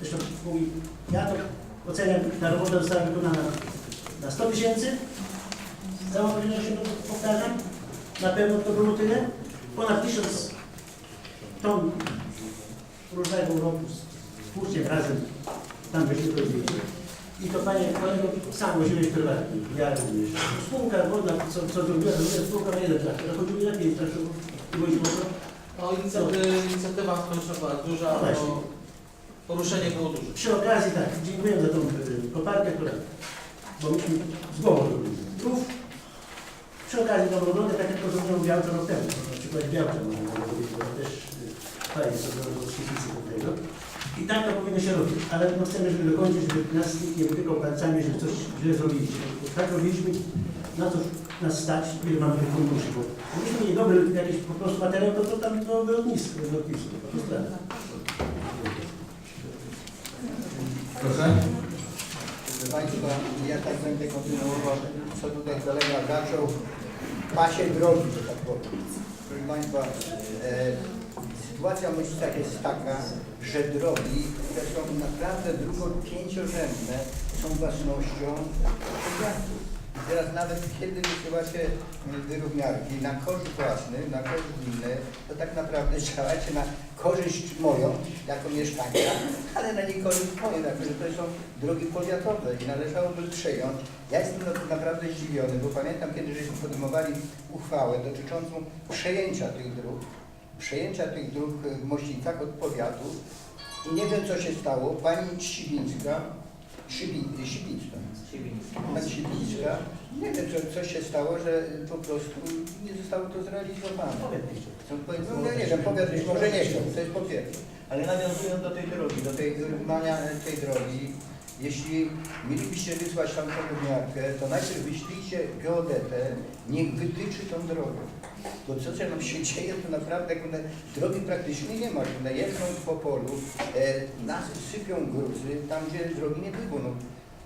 zresztą mówi, ja to oceniam, ta robota została wykonana na 100 tysięcy, z całą pewnością to powtarzam, na pewno to było tyle, ponad 1000 ton różnego roku z tłuszczem razem tam byśmy to zdjęli. I to panie kolego sam woziłeś prywatnie, ja również. Spółka wodna, co, co zrobiła, zrobiła spółka na jeden traktor, a chodziło lepiej, traktor i woziło to. No inicjatywa, inicjatywa społeczna była duża, No bo poruszenie było duże. Przy okazji tak, dziękuję za tą y, która, bo myśmy z głową robili. Drów. Przy okazji tą robotę, tak jak to zrobiłem Białce rok temu, na przykład Białce można było robić, bo to też y, fajnie sobie świetlicy do tego. I tak to powinno się robić, ale no chcemy, żeby dokończyć, żeby nas nikt nie wytykał palcami, że coś źle zrobiliśmy. Bo tak robiliśmy, na co nas stać, ile mamy tych funduszy, bo gdybyśmy mieli dobry jakiś po prostu materiał, to, to tam byłoby lotnisko, lotnisko, po prostu tak. Proszę. Proszę Państwa, ja tak będę kontynuował, co tutaj kolega zaczął. Pasie drogi, że tak powiem. Proszę Państwa, e, sytuacja w Mocicach jest taka, że drogi, te są naprawdę drugo-pięciorzędne, są własnością powiatu. Teraz nawet kiedy wysyłacie wyrównarki na korzyść własny, na korzyść gminy, to tak naprawdę działacie na korzyść moją, jako mieszkania, ale na niekorzyść moją, że to są drogi powiatowe i należałoby przejąć. Ja jestem na- naprawdę zdziwiony, bo pamiętam, kiedy żeśmy podejmowali uchwałę dotyczącą przejęcia tych dróg, przejęcia tych dróg w Mościcach od powiatu i nie wiem, co się stało. Pani Sibińska, Szybi, Sibińska, Pani Sibińska, nie wiem, co, co się stało, że po prostu nie zostało to zrealizowane. Co powie- No, nie wiem, powiat być może nie chciał, to jest po pierwsze. Ale nawiązując do tej drogi, do tej wyrównania tej drogi, jeśli mielibyście wysłać tam tą równiarkę, to najpierw wyślijcie geodetę, niech wytyczy tą drogę. Bo co się nam się dzieje, to naprawdę one, drogi praktycznie nie ma. One jeżdżą po polu, e, nas sypią gruzy, tam gdzie drogi nie było. No,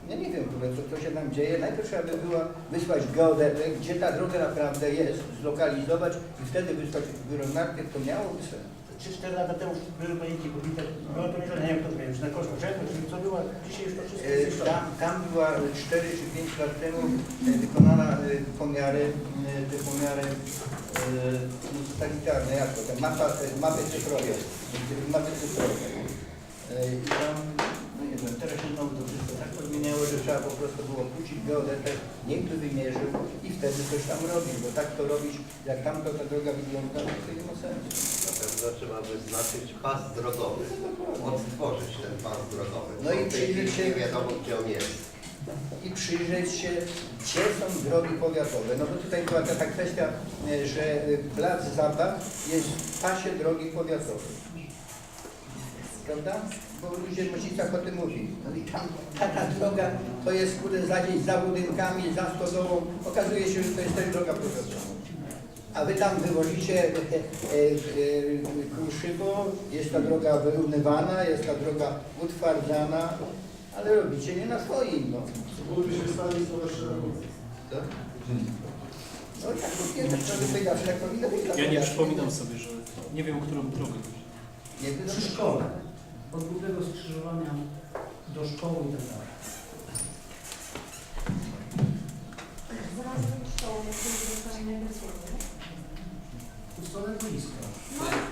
ja nie wiem co, co się tam dzieje. Najpierw trzeba by było wysłać geodetę, gdzie ta droga naprawdę jest, zlokalizować i wtedy wysłać wyrównarkę, to miałoby sens. 3-4 lata temu były pojęci pobite, było to nie wiem, kto to wiem, czy na kosztu rzeku, czy co było, dzisiaj już to wszystko jest E. Tam, tam była 4 czy 5 lat temu e, wykonana e, pomiary, e, te pomiary e, no, satelitarne, jak to, te mapa, e, mapy cyfrowe, e, mapy cyfrowe. E, I tam, no nie wiem, teraz się znowu to wszystko trzeba po prostu było puścić geodetę, niech to wymierzył i wtedy coś tam robić, bo tak to robić, jak tam to ta droga wygląda, to nie ma sensu. Na pewno trzeba wyznaczyć pas drogowy, odtworzyć ten pas drogowy. No i przyjrzeć się- nie wiadomo, gdzie on jest. i przyjrzeć się, gdzie są drogi powiatowe. No bo tutaj była taka kwestia, e, że plac zabaw jest w pasie drogi powiatowej. Prawda? Bo ludzie w Mocicach o tym mówili. No i tam ta, ta droga to jest kurde za gdzieś za budynkami, za stodołą. Okazuje się, że to jest też droga powiatowa. A wy tam wywozicie e, e, e, kruszywo, jest ta droga wyrównywana, jest ta droga utwardzana, ale robicie nie na swoim. No. Byłoby się stali. Tak? No tak, bo nie wiem, co by powiedziawszy, jak powinno być. Ja nie przypominam sobie, że nie wiem, o którą drogę. Nie wiem, Przy szkole, od głównego skrzyżowania do szkoły i tak dalej. Zaraz szkołą, jak będzie zostanie negocjowane. Pustone boisko,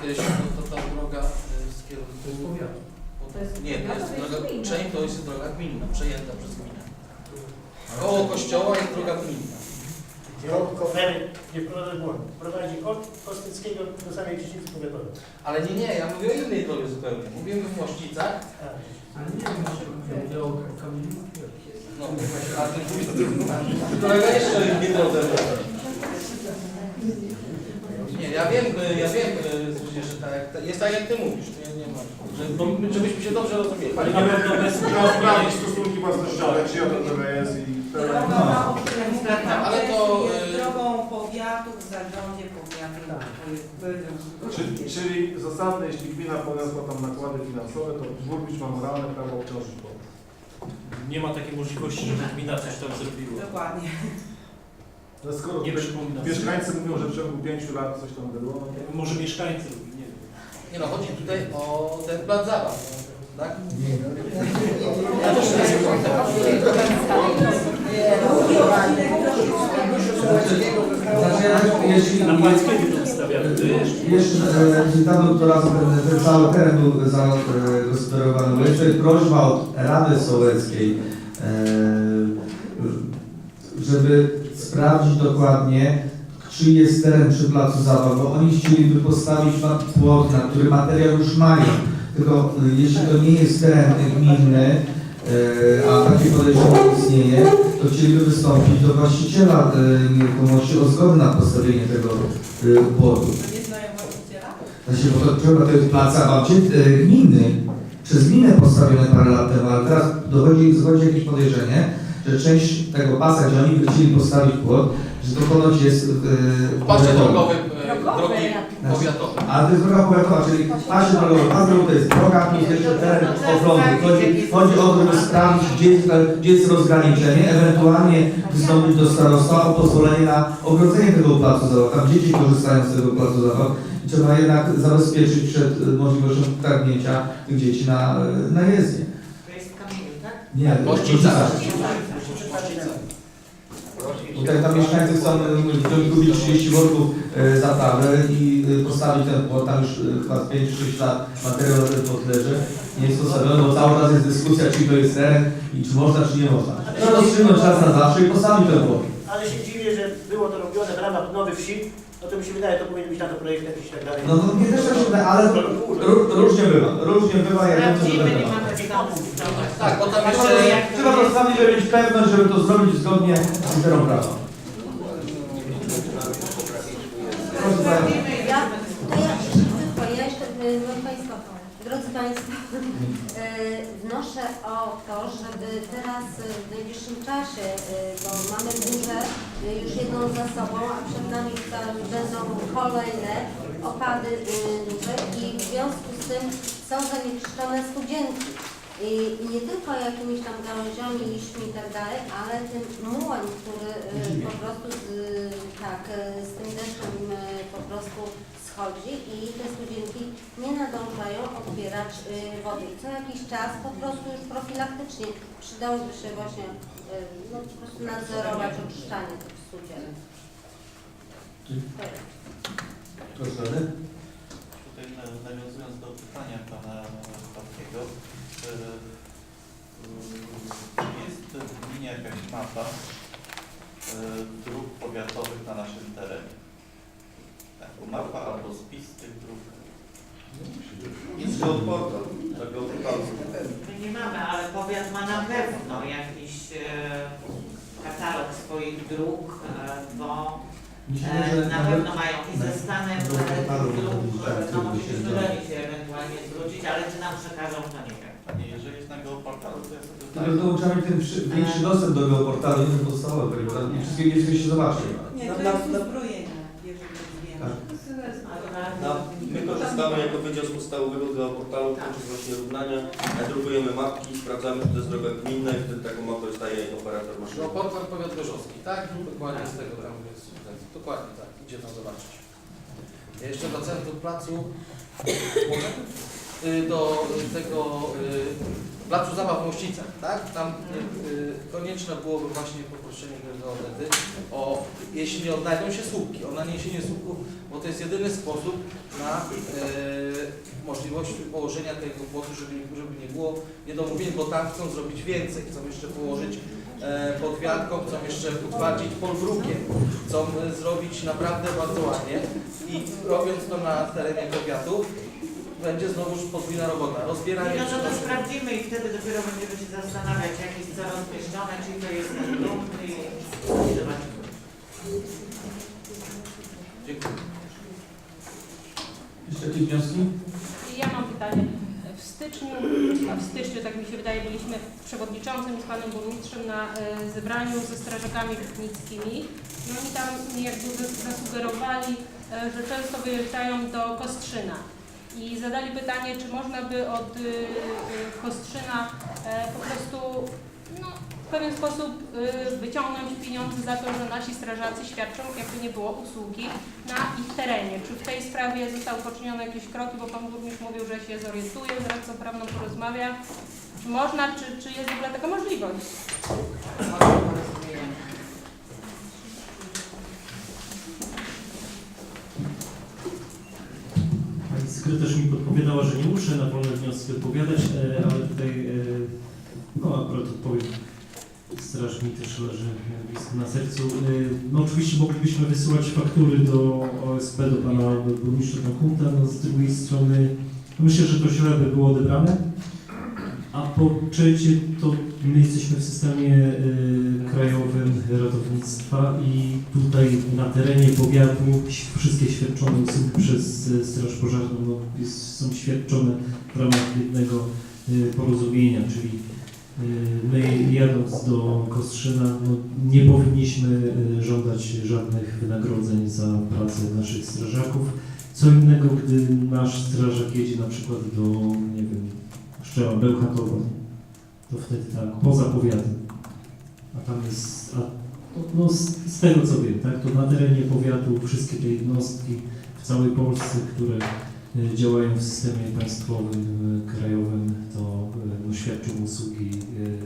Jeśli to, to ta droga y, z to jest kierunku... powiatu. To jest Nie, to jest droga, część to jest droga gminna, przejęta przez gminę. Koło kościoła jest droga gminna. Ko- ko- Nie wprowadzasz błąd. Prowadzi od Kostyckiego do samej dzielnicy powiatowej. Ale nie, nie, ja mówię o innej drodze zupełnie. Mówimy w Mościcach, Ale nie wiem, czy o kamieniu. no, a ten kolega jeszcze nie drodze. Nie, ja wiem, y, ja wiem, y, Zuzia, że tak, jest tak jak ty mówisz, nie, nie ma. Że, bo, żebyśmy się dobrze rozumieli. Ale na pewno trzeba sprawdzić stosunki własnościowe, czyja to droga jest i Ale to, jest y- drogą powiatu w zarządzie powiatu. Czyli, czyli zasadne, jeśli gmina poniosła tam nakłady finansowe, to burmistrz ma moralne prawo obciążyć powiat. Nie ma takiej możliwości, żeby gmina coś tam zrobiła. Dokładnie. No skoro Nie przypominam sobie. mieszkańcy mówią, że w ciągu pięciu lat coś tam było, no to Może mieszkańcy, nie wiem. Nie no, chodzi tutaj o ten plac zabaw. tak? Nie, no, jeśli, Na wystawiamy. Jeszcze e, doktora, ten cały teren był zagospodarowany. Jest tutaj prośba od Rady Sołeckiej, e, żeby sprawdzić dokładnie, czy jest teren przy placu zabaw, bo oni chcieliby postawić płot, na który materiał już mają. Tylko e, jeśli to nie jest teren gminny, e, a takie podejrzenie istnieje, to chcieliby wystąpić do właściciela e, nieruchomości o zgodę na postawienie tego e, płotu. Nie znają właściciela? Znaczy, bo to, jest plac zabaw e, gminny, przez gminę postawione parę lat temu, ale teraz dochodzi, dochodzi jakieś podejrzenie, że część tego pasa, gdzie oni by chcieli postawić płot, że to ponoć jest W pasie Drogowy, drogi powiatowe. Ale to jest droga powiatowa, czyli pasie drogowy, pas drogowy to jest droga plus jeszcze teren ochrony. Chodzi, chodzi o to, żeby sprawdzić, gdzie jest, gdzie jest rozgraniczenie, ewentualnie wystąpić do starostwa o pozwolenie na ogrodzenie tego placu zabaw. Tam dzieci korzystają z tego placu zabaw i trzeba jednak zabezpieczyć przed możliwością wtargnięcia tych dzieci na, na jezdnię. To jest kamieniu, tak? Nie. Mościca. Tutaj tam mieszkańcy chcą e, kupić 30 worków e, zaprawy i e, postawić ten płot, tam już chyba 5-6 lat materiał na ten płot leży. Nie jest postawiony, bo cały czas jest dyskusja, czy to jest teren i czy można, czy nie można. Trzeba rozstrzygnąć czas na zawsze i postawić ten płot. Ale się dziwię, że było to robione w ramach nowej wsi, no to mi się wydaje, to powinien być na to projekt jakiś i tak dalej. No to nie też tak ale ró- różnie bywa. Różnie bywa, jak wiem, co Sprawdzimy, stanu. Tak, bo tam Trzeba, jeszcze... trzeba postawić, żeby mieć pewność, żeby to zrobić zgodnie z literą prawa. Proszę. Ja, to ja szybko, ja jeszcze, y, moi Państwo, drodzy Państwo, wnoszę o to, żeby teraz y, w najbliższym czasie, y, bo mamy burzę już jedną za sobą, a przed nami tam będą kolejne opady duże i w związku z tym są zanieczyszczone studzienki. I, nie tylko jakimiś tam gałęziami, liśćmi i tak dalej, ale tym mułem, który y, po prostu z, tak, y, z tym deszczem y, po prostu schodzi i te studzienki nie nadążają odbierać y, wody. I co jakiś czas po prostu już profilaktycznie przydałoby się właśnie y, no, po prostu nadzorować oczyszczanie tych studzienek. Proszę. Nawiązując do pytania pana Patkiego, e, czy jest w gminie jakaś mapa e, dróg powiatowych na naszym terenie? Taką mapa albo spis tych dróg? Jest geoportal, na geoportalu. My nie mamy, ale powiat ma na pewno jakiś e, katalog swoich dróg, e, bo e, na pewno mają i ze stanem na portalu e, dróg, tak, e, no musimy się do da. się ewentualnie zwrócić, ale czy nam przekażą, to nie wiem. Panie, jeżeli jest na geoportalu, to ja sobie Tylko to trzeba mieć ten przy- większy dostęp do geoportalu, nie ten podstawowy, wszystkie nie wszystkie się zobaczy. Nie, to to jest jest uzbrojenie, jeżeli wiem. Tak. No, my korzystamy jako Wydział z Podstawowego geoportalu podczas właśnie równania, drukujemy mapki, sprawdzamy, czy to jest droga gminna i wtedy taką mapę dostaje operator maszyny. No, portal powiat gorzowski, tak? Dokładnie z tego tam jest. Dokładnie tak, idzie tam zobaczyć. Jeszcze do centrum placu? Y, do tego y, placu zabaw w Mościcach, tak? Tam y, y, konieczne byłoby właśnie poproszenie geodety o, jeśli nie odnajdą się słupki, o naniesienie słupków, bo to jest jedyny sposób na y, możliwość położenia tego płotu, żeby, żeby nie było niedomówień, bo tam chcą zrobić więcej, chcą jeszcze położyć e, pod kwiatką, chcą jeszcze utwardzić polbrukiem, chcą e, zrobić naprawdę bardzo ładnie i robiąc to na terenie powiatu będzie znowuż podwójna robota. Rozbieranie No to, to sprawdzimy i wtedy dopiero będziemy się zastanawiać, jak jest co rozmieszczone, czyli to jest ten dom i i zobaczymy. Dziękuję. Jeszcze jakieś wnioski? Ja mam pytanie. W styczniu, a w styczniu, tak mi się wydaje, byliśmy przewodniczącym z panem burmistrzem na e, zebraniu ze strażakami rybnickimi. No i tam jakby zas- zasugerowali, e, że często wyjeżdżają do Kostrzyna. I zadali pytanie, czy można by od y, y, Kostrzyna e, po prostu no, w pewien sposób y, wyciągnąć pieniądze za to, że nasi strażacy świadczą, jakby nie było, usługi na ich terenie. Czy w tej sprawie zostały poczynione jakieś kroki, bo Pan Burmistrz mówił, że się zorientuje, z radcą prawną porozmawia. Czy można, czy, czy jest w ogóle taka możliwość? Może porozumienie. Pani sekretarz mi podpowiadała, że nie muszę na wolne wnioski odpowiadać, e, ale tutaj, e, no akurat odpowiem. Straż mi też leży na sercu. E, No oczywiście moglibyśmy wysyłać faktury do OSP, do pana burmistrza Kunta, no z drugiej strony myślę, że to źle by było odebrane. A po trzecie, to my jesteśmy w systemie e, krajowym ratownictwa i tutaj na terenie powiatu wszystkie świadczone usługi przez e, Straż Pożarną no, jest, są świadczone w ramach jednego e, porozumienia, czyli e, my jadąc do Kostrzyna no, nie powinniśmy e, żądać żadnych wynagrodzeń za pracę naszych strażaków. Co innego, gdy nasz strażak jedzie na przykład do, nie wiem, Szczeła Bełchatowa, to wtedy tak, poza powiatem. A tam jest, a, no z, z tego co wiem, tak, to na terenie powiatu wszystkie te jednostki w całej Polsce, które e, działają w systemie państwowym, e, krajowym, to e, no, świadczą usługi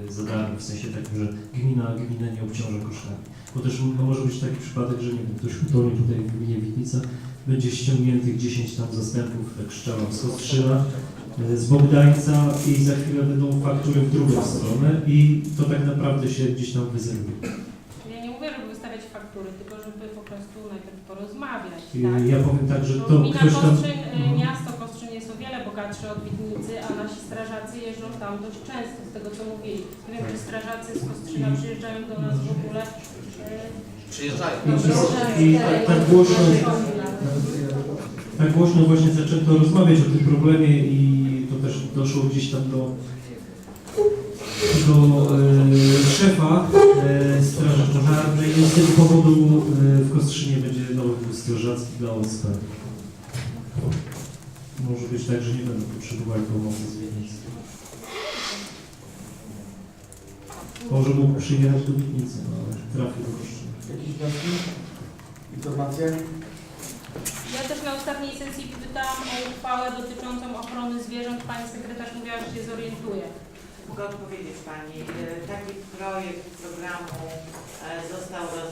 za darmo, w sensie takim, że gmina gminę nie obciąża kosztami. Bo też no, może być taki przypadek, że nie wiem, ktoś utonie tutaj w gminie Witnica, będzie ściągniętych 10 tam zastępów, tak strzelam, z Kostrzyna, e, z Bogdańca i za chwilę będą faktury w drugą stronę i to tak naprawdę się gdzieś tam wyzeruje. Ja nie mówię, żeby wystawiać faktury, tylko żeby po prostu najpierw porozmawiać, I tak? Ja powiem tak, że to gmina ktoś tam... Kostrzyn, y, Mhm. miasto Kostrzyn jest o wiele bogatsze od Widnicy, a nasi strażacy jeżdżą tam dość często, z tego co mówili. Nie wiem, czy strażacy z Kostrzyna przyjeżdżają do nas w ogóle. Przyjeżdżają. I tak, tak głośno, tak głośno właśnie zaczęto rozmawiać o tym problemie i to też doszło gdzieś tam do, do e, szefa e, Straży Pożarnej i z tego powodu e, w Kostrzynie będzie nowy wóz strażacki dla OSP. Może być tak, że nie będą potrzebowali pomocy z Wienicy. Może mógł przyjechać do Witnicy, no ale trafił do Kostrzyna. Jakieś wnioski? Informacje? Ja też na ostatniej sesji pytałam o uchwałę dotyczącą ochrony zwierząt. Pani sekretarz mówiła, że się zorientuje. Mogę odpowiedzieć Pani. E, Taki projekt programu e, został e,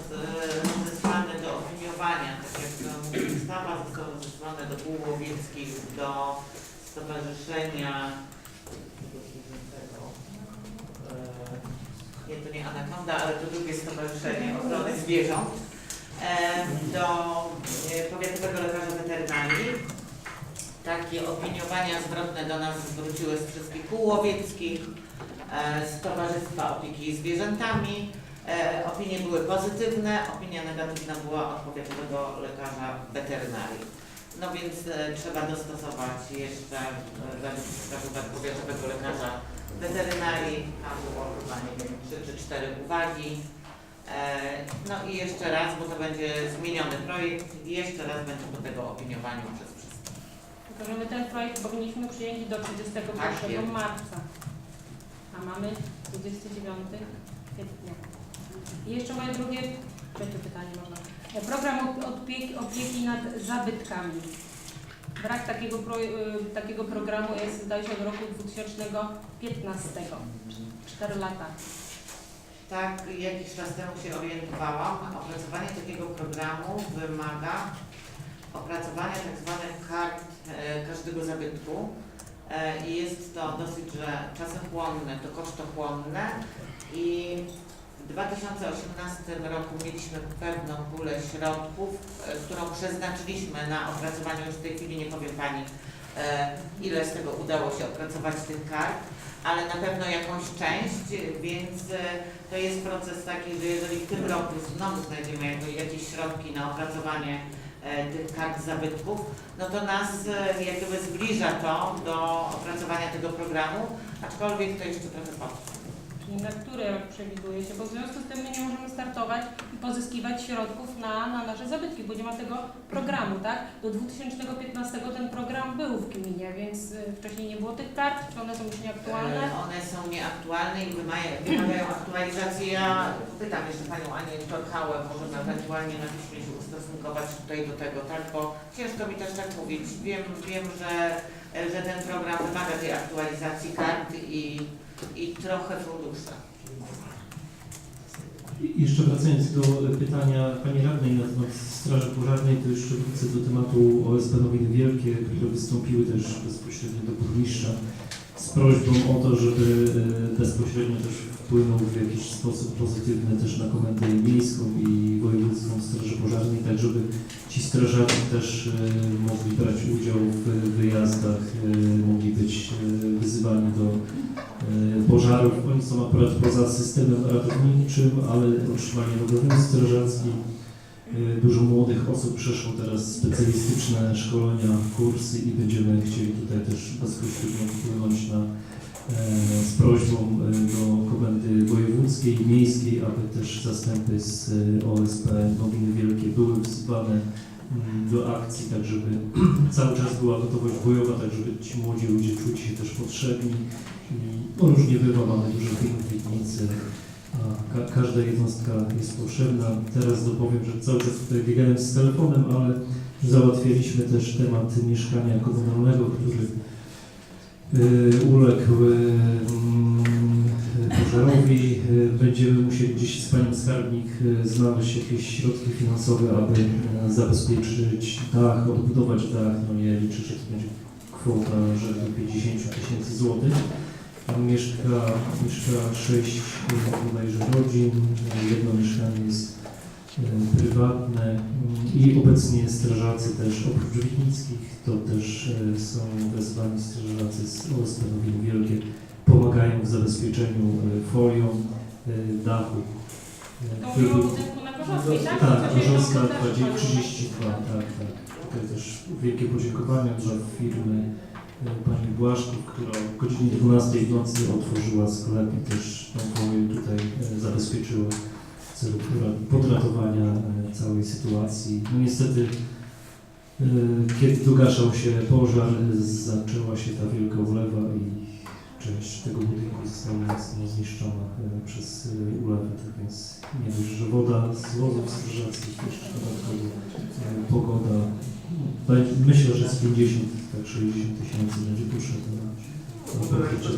rozesłany do opiniowania, tak jak mówi ustawa, został rozesłany do kół łowieckich, do Stowarzyszenia nie, to nie Anakonda, ale to drugie Stowarzyszenie Ochrony Zwierząt, do e, Powiatowego Lekarza Weterynarii. Takie opiniowania zwrotne do nas zwróciły z wszystkich kół łowieckich, e, z Towarzystwa Opieki Zwierzętami. E, Opinie były pozytywne, opinia negatywna była od Powiatowego Lekarza Weterynarii. No więc trzeba dostosować jeszcze według wskazówek Powiatowego Lekarza Weterynarii. Tam było chyba, nie wiem, 3 czy 4 uwagi. E, No i jeszcze raz, bo to będzie zmieniony projekt, i jeszcze raz będzie do tego opiniowaniu przez wszystkich. Tylko, że my ten projekt powinniśmy przyjąć do 31 Tak marca. A mamy 29 kwietnia. I jeszcze moje drugie, trzecie pytanie można. E, Program op- opieki, opieki nad zabytkami. Brak takiego, pro, y, takiego programu jest, zdaje się, od roku 2015. 4 lata. Tak, jakiś czas temu się orientowałam. Opracowanie takiego programu wymaga opracowania tak zwanych kart e, każdego zabytku. E, i jest to dosyć, że czasochłonne, to kosztochłonne. I w 2018 roku mieliśmy pewną pulę środków, e, którą przeznaczyliśmy na opracowanie, już w tej chwili nie powiem Pani, ile z tego udało się opracować tych kart, ale na pewno jakąś część, więc e, to jest proces taki, że jeżeli w tym roku znowu znajdziemy jakby jakieś środki na opracowanie e, tych kart zabytków, no to nas e, jak gdyby zbliża to do opracowania tego programu, aczkolwiek to jeszcze trochę potrwa. wcześniej, na który rok przewiduje się, bo w związku z tym my nie możemy startować i pozyskiwać środków na, na nasze zabytki, bo nie ma tego programu, tak? Do 2015 ten program był w gminie, więc y, wcześniej nie było tych kart, czy one są już nieaktualne? E, One są nieaktualne i wymagają, aktualizacji. Ja pytam jeszcze Panią Anię Torchałę, możemy ewentualnie na piśmie się ustosunkować tutaj do tego, tak? Bo ciężko mi też tak mówić. Wiem, wiem że, że ten program wymaga tej aktualizacji kart i, i trochę fundusze. Jeszcze wracając do pytania Pani Radnej na temat Straży Pożarnej, to jeszcze wrócę do tematu OSP Nowiny Wielkie, które wystąpiły też bezpośrednio do burmistrza z prośbą o to, żeby e, bezpośrednio też wpłynął w jakiś sposób pozytywny też na komendę miejską i wojewódzką Straży Pożarnej, tak żeby ci strażacy też e, mogli brać udział w wyjazdach, e, mogli być wyzywani do pożarów. Oni są akurat poza systemem ratowniczym, ale otrzymali obowiązek strażacki. E, Dużo młodych osób przeszło teraz specjalistyczne szkolenia, kursy i będziemy chcieli tutaj też bezpośrednio wpłynąć na, e, z prośbą e, do komendy wojewódzkiej i miejskiej, aby też zastępy z e, OSP Nowiny Wielkie były wzywane mm, do akcji, tak żeby cały czas była gotowość bojowa, tak żeby ci młodzi ludzie czuli się też potrzebni. I no różnie bywa, mamy dużo firm w Widnicy, a ka każda jednostka jest potrzebna. Teraz dopowiem, że cały czas tutaj biegałem z telefonem, ale załatwiliśmy też temat mieszkania komunalnego, który y, uległ y, mm, pożarowi. Y, Będziemy musieli gdzieś z Panią Skarbnik y, znaleźć jakieś środki finansowe, aby y, zabezpieczyć dach, odbudować dach. No nie liczę, że to będzie kwota rzędu 50 tysięcy złotych. Tam mieszka, mieszka sześć y, bodajże rodzin, jedno mieszkanie jest y, prywatne i obecnie strażacy też oprócz Witnickich to też y, są wezwani strażacy z OSP Wielkie pomagają w zabezpieczeniu folią dachu. To który mówiło o był- budynku na Korzowskiej, tak? tak, Korzowska to też 20, chodzi. 32, tak, tak. Tutaj też wielkie podziękowania dla firmy e, pani Błaszków, która o godzinie 12 w nocy otworzyła sklep i też folię tutaj e, zabezpieczyła w celu podratowania e, całej sytuacji. No niestety, e, kiedy dogaszał się pożar, zaczęła się ta wielka ulewa i część tego budynku została mocno zniszczona e, przez e, ulewę, tak więc nie dość, że woda z wozów strażackich, jeszcze dodatkowo e, pogoda. Będzie- Myślę, że z 50, tak 60 tysięcy będzie potrzebne na, pokrycie.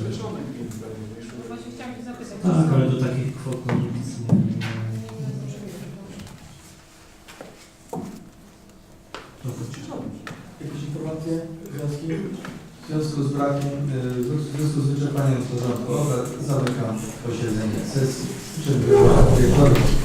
Tak, ale do takich kwot no, nic nie, nie Jakieś informacje, wnioski? W związku z brakiem, y, w związku z wyczerpaniem porządku obrad zamykam posiedzenie sesji. Dziękuję.